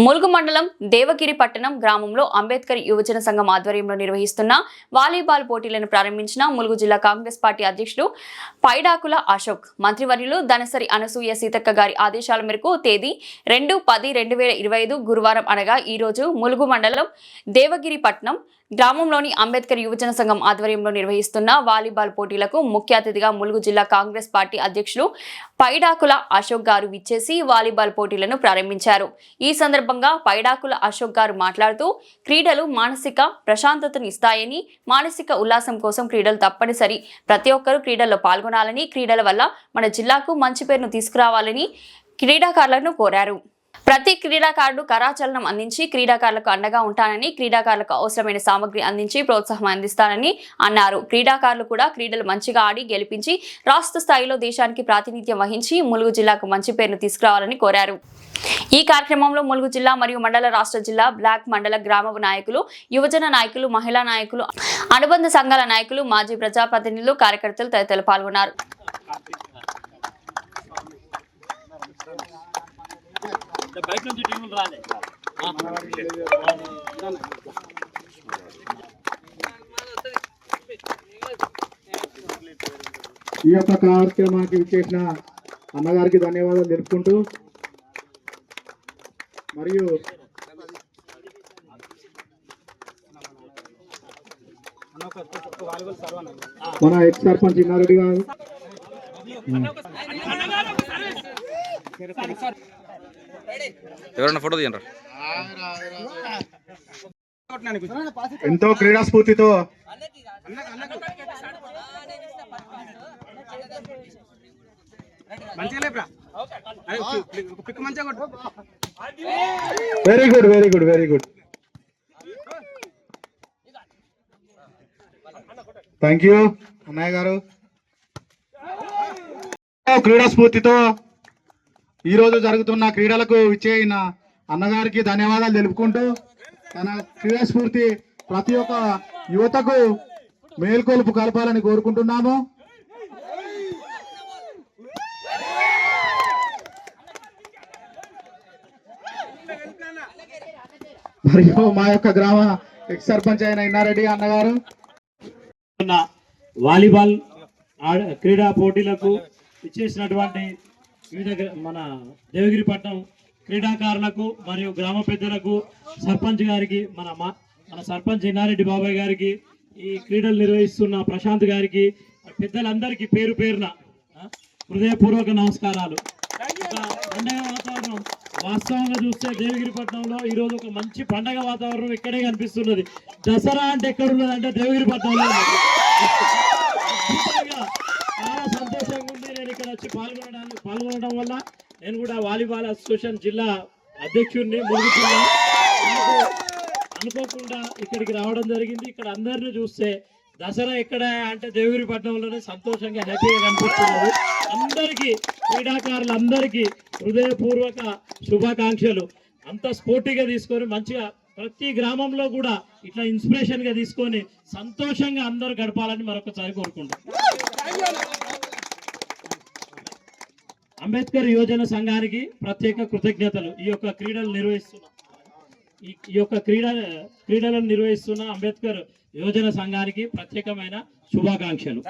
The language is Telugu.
ములుగు మండలం దేవగిరి పట్టణం గ్రామంలో అంబేద్కర్ యువజన సంఘం ఆధ్వర్యంలో నిర్వహిస్తున్న వాలీబాల్ పోటీలను ప్రారంభించిన ములుగు జిల్లా కాంగ్రెస్ పార్టీ అధ్యక్షులు పైడాకుల అశోక్ మంత్రివర్యులు ధనసరి అనసూయ సీతక్క గారి ఆదేశాల మేరకు తేదీ రెండు పది రెండు వేల ఇరవై ఐదు గురువారం అనగా ఈరోజు ములుగు మండలం దేవగిరి పట్నం గ్రామంలోని అంబేద్కర్ యువజన సంఘం ఆధ్వర్యంలో నిర్వహిస్తున్న వాలీబాల్ పోటీలకు ముఖ్య అతిథిగా ములుగు జిల్లా కాంగ్రెస్ పార్టీ అధ్యక్షులు పైడాకుల అశోక్ గారు విచ్చేసి వాలీబాల్ పోటీలను ప్రారంభించారు. ఈ సందర్భంగా పైడాకుల అశోక్ గారు మాట్లాడుతూ క్రీడలు మానసిక ప్రశాంతతను ఇస్తాయని మానసిక ఉల్లాసం కోసం క్రీడలు తప్పనిసరి. ప్రతి ఒక్కరూ క్రీడల్లో పాల్గొనాలని క్రీడల వల్ల మన జిల్లాకు మంచి పేరును తీసుకురావాలని క్రీడాకారులను కోరారు. ప్రతి క్రీడాకారుడు కరాచలనం అందించి క్రీడాకారులకు అండగా ఉంటానని క్రీడాకారులకు అవసరమైన సామగ్రి అందించి ప్రోత్సాహం అందిస్తానని అన్నారు. క్రీడాకారులు కూడా క్రీడలు మంచిగా ఆడి గెలిపించి రాష్ట్ర స్థాయిలో దేశానికి ప్రాతినిధ్యం వహించి ములుగు జిల్లాకు మంచి పేరును తీసుకురావాలని కోరారు. ఈ కార్యక్రమంలో ములుగు జిల్లా మరియు మండల రాష్ట్ర జిల్లా బ్లాక్ మండల గ్రామ నాయకులు యువజన నాయకులు మహిళా నాయకులు అనుబంధ సంఘాల నాయకులు మాజీ ప్రజాప్రతినిధులు కార్యకర్తలు తదితరులు పాల్గొన్నారు. బయట నుంచి టీములు రాలే. ఈ యొక్క కార్యక్రమానికి విచ్చేసిన అన్నగారికి ధన్యవాదాలు తెలుపుకుంటూ మరియు మన ఎక్స్ సర్పంచ్ ఇన్నారెడ్డి గారు. ఎవరన్నా ఫోటో తీయండి ఎంతో క్రీడా స్ఫూర్తితో very good very good very good thank you అన్నయ్య గారు. క్రీడా స్ఫూర్తితో ఈ రోజు జరుగుతున్న క్రీడలకు విచ్చేయిన అన్నగారికి ధన్యవాదాలు తెలుపుకుంటూ తన క్రీడాస్ఫూర్తి ప్రతి ఒక్క యువతకు మేల్కొలుపు కలపాలని కోరుకుంటున్నాము. మరియు మా యొక్క గ్రామ ఎక్స్ సర్పంచ్ అయిన ఇన్నారెడ్డి అన్నగారు. వాలీబాల్ ఆడ- క్రీడా పోటీలకు ఇచ్చేసినటువంటి వివిధ మన దేవగిరిపట్నం క్రీడాకారులకు మరియు గ్రామ పెద్దలకు సర్పంచ్ గారికి మన మన సర్పంచ్ ఇన్నారెడ్డి బాబాయ్ గారికి ఈ క్రీడలు నిర్వహిస్తున్న ప్రశాంత్ గారికి పెద్దలందరికీ పేరు పేరున హృదయపూర్వక నమస్కారాలు. పండగ వాతావరణం వాస్తవంగా చూస్తే దేవగిరిపట్నంలో ఈ రోజు ఒక మంచి పండగ వాతావరణం ఇక్కడే కనిపిస్తున్నది. దసరా అంటే ఎక్కడ ఉన్నది అంటే దేవగిరిపట్నంలో చాలా సంతోషంగా ఉంది నేను ఇక్కడ వచ్చి పాల్గొనడానికి ఉండడం వల్ల నేను కూడా వాలీబాల్ అసోసియేషన్ జిల్లా అధ్యక్షుడిని మురుగు నాకు అనుకోకుండా ఇక్కడికి రావడం జరిగింది. ఇక్కడ అందరిని చూస్తే దసరా ఎక్కడ అంటే దేవగిరిపట్నంలోనే సంతోషంగా హ్యాపీగా కనిపిస్తున్నారు. అందరికీ క్రీడాకారులందరికీ హృదయపూర్వక శుభాకాంక్షలు. అంత స్ఫూర్తిగా తీసుకొని మంచిగా ప్రతి గ్రామంలో కూడా ఇట్లా ఇన్స్పిరేషన్గా తీసుకొని సంతోషంగా అందరూ గడపాలని మరొకసారి కోరుకుంటాం అంబేద్కర్ యోజన సంఘానికి ప్రత్యేక కృతజ్ఞతలు. ఈ యొక్క క్రీడలు నిర్వహిస్తున్న ఈ ఈ యొక్క క్రీడ క్రీడలను నిర్వహిస్తున్న అంబేద్కర్ యోజన సంఘానికి ప్రత్యేకమైన శుభాకాంక్షలు.